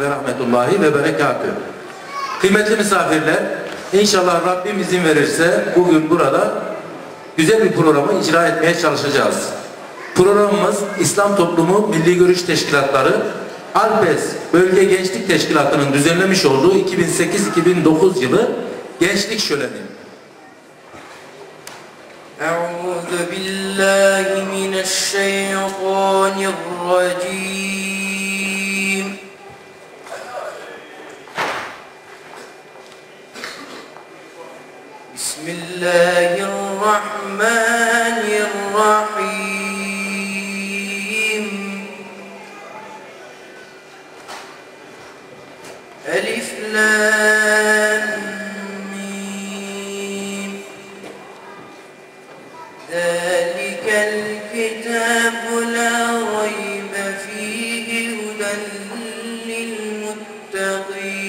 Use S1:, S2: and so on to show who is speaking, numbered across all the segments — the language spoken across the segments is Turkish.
S1: ve rahmetullahi ve berekatü. Kıymetli misafirler, inşallah Rabbim izin verirse bugün burada güzel bir programı icra etmeye çalışacağız. Programımız İslam Toplumu Milli Görüş Teşkilatları Alpes Bölge Gençlik Teşkilatı'nın düzenlemiş olduğu 2008-2009 yılı Gençlik Şöleni.
S2: أعوذ بالله من الشيطان الرجيم ألف لام ميم. ذلك الكتاب لا ريب فيه هدى للمتقين.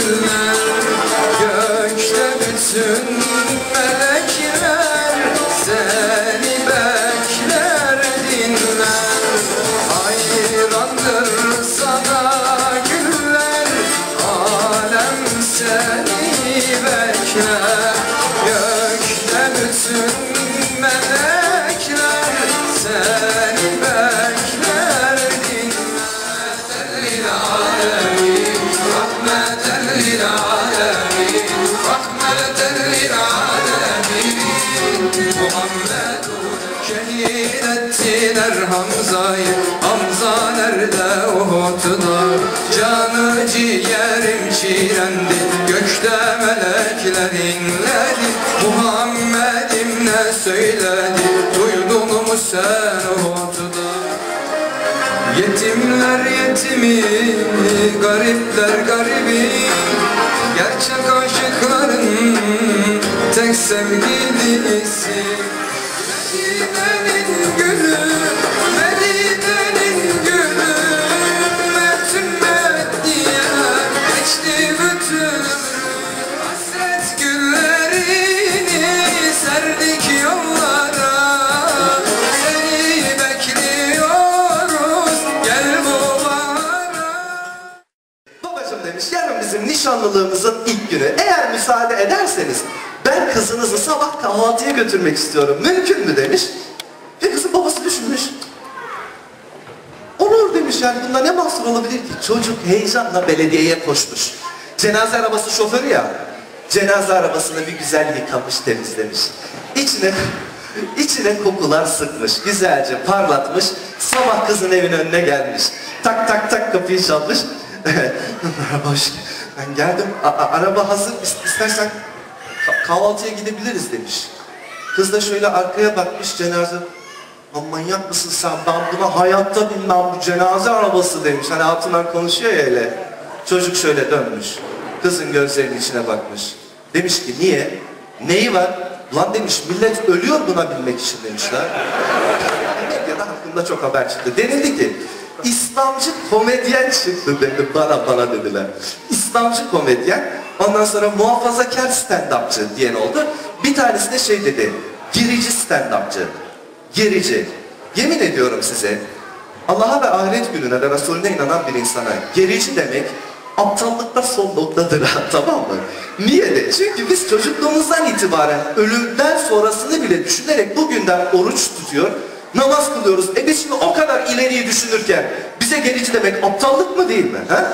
S3: Sana Hamza'yı Hamza nerede? Uhud'da Canı ciğerim çiğnendi Gökte melekler inledi Muhammed'im ne söyledi? Duydun mu sen? Uhud'da Yetimler yetimi, garipler garibi. Gerçek aşıkların tek sevgilisi. Medine'nin gülü,
S4: müsaade ederseniz ben kızınızı sabah kahvaltıya götürmek istiyorum. Mümkün mü demiş. Ve kızın babası düşünmüş. Olur demiş yani bunda ne mahsur olabilir ki? Çocuk heyecanla belediyeye koşmuş. Cenaze arabası şoförü ya. Cenaze arabasını bir güzel yıkamış, temizlemiş. İçine içine kokular sıkmış, güzelce parlatmış. Sabah kızın evin önüne gelmiş. Tak tak tak kapıyı çalmış. Merhaba hoş Ben geldim. Araba hazır. İs- İstersen ka- kahvaltıya gidebiliriz demiş. Kız da şöyle arkaya bakmış cenaze. Lan manyak mısın sen? Ben buna hayatta binmem bu cenaze arabası demiş. Hani altından konuşuyor ya öyle. Çocuk şöyle dönmüş. kızın gözlerinin içine bakmış. Demiş ki niye? Neyi var? Lan demiş millet ölüyor buna bilmek için demişler. Medyada hakkında çok haber çıktı. Denildi ki İslamcı komedyen çıktı dedi bana bana dediler. İslamcı komedyen ondan sonra muhafazakar stand-upçı diyen oldu. Bir tanesi de şey dedi gerici stand-upçı. Gerici. Yemin ediyorum size Allah'a ve ahiret gününe ve Resulüne inanan bir insana gerici demek aptallıkta son noktadır tamam mı? Niye de? Çünkü biz çocukluğumuzdan itibaren ölümden sonrasını bile düşünerek bugünden oruç tutuyor, namaz kılıyoruz. E biz şimdi o kadar ileriyi düşünürken bize gerici demek aptallık mı değil mi? Ha?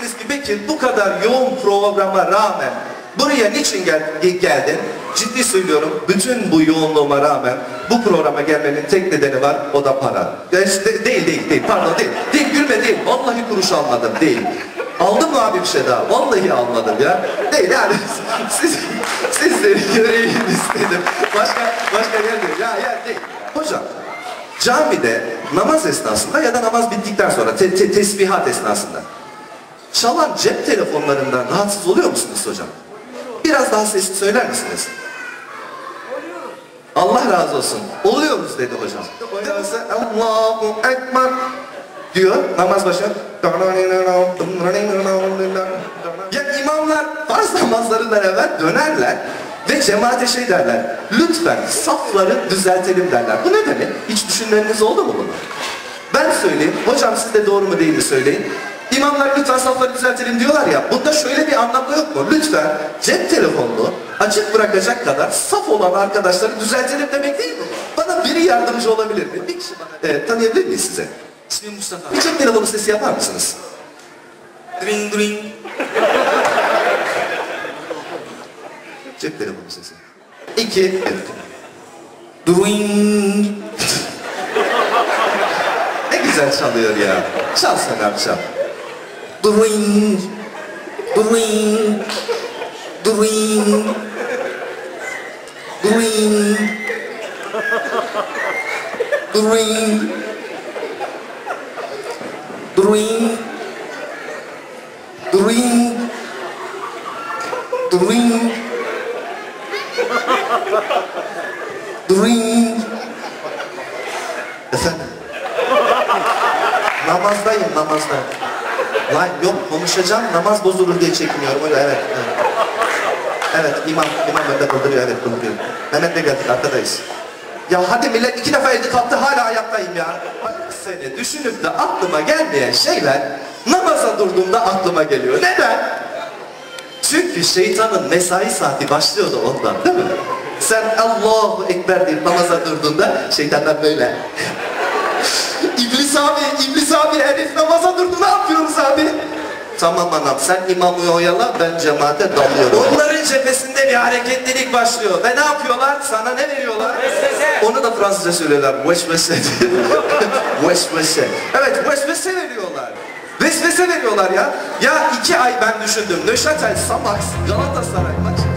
S4: Ki Bekir bu kadar yoğun programa rağmen buraya niçin gel geldin? Ciddi söylüyorum bütün bu yoğunluğuma rağmen bu programa gelmenin tek nedeni var o da para. Ya işte değil değil değil pardon değil. Değil gülme değil. Vallahi kuruş almadım değil. Aldın mı abi bir şey daha? Vallahi almadım ya. Değil yani siz, sizleri göreyim istedim. Başka, başka yer değil. Ya yer değil. Hocam camide namaz esnasında ya da namaz bittikten sonra te- te- tesbihat esnasında çalan cep telefonlarından rahatsız oluyor musunuz hocam? Biraz daha sesli söyler misiniz? Allah razı olsun. Oluyoruz dedi hocam. Allahu Ekber diyor namaz başı. Ya imamlar farz namazlarından evvel dönerler ve cemaate şey derler. Lütfen safları düzeltelim derler. Bu ne demek? Hiç düşünmeniniz oldu mu bunu? Ben söyleyeyim. Hocam siz de doğru mu değil mi söyleyin. İmamlar lütfen safları düzeltelim diyorlar ya. Bunda şöyle bir anlamda yok mu? Lütfen cep telefonunu açık bırakacak kadar saf olan arkadaşları düzeltelim demek değil mi? Bana biri yardımcı olabilir mi? Bir kişi bana... Evet, tanıyabilir miyiz size?
S1: İsmim Mustafa.
S4: Bir cep telefonu sesi yapar mısınız?
S1: Dring dring.
S4: Cep telefonu sesi. İki, evet.
S1: Dring.
S4: Ne güzel çalıyor ya. Çal sen abi çal.
S1: Dring. Dring. Dring. Dring. Dring. Dring. Dring. Dring. Dring.
S4: Efendim? Namazdayım namazda. Lan yok konuşacağım namaz bozulur diye çekiniyorum öyle evet. Evet, evet imam, imam önde kıldırıyor evet kıldırıyor. Mehmet'le geldik arkadayız. Ya hadi millet iki defa elde kalktı hala ayaktayım ya. Seni düşünüp de aklıma gelmeyen şeyler namaza durduğumda aklıma geliyor. Neden? Çünkü şeytanın mesai saati başlıyordu ondan değil mi? Sen Allahu Ekber deyip namaza durduğunda şeytanlar böyle. İblis abi, İblis abi herif namaza durdu ne yapıyoruz abi? Tamam anam sen imamı oyala ben cemaate dalıyorum. Onların cephesinde bir hareketlilik başlıyor. Ve ne yapıyorlar? Sana ne veriyorlar? Vesvese. Onu da Fransızca söylüyorlar. Vesvese. Vesvese. Evet vesvese veriyorlar. Vesvese veriyorlar ya. Ya iki ay ben düşündüm. Nöşatel, Samax, Galatasaray maçı.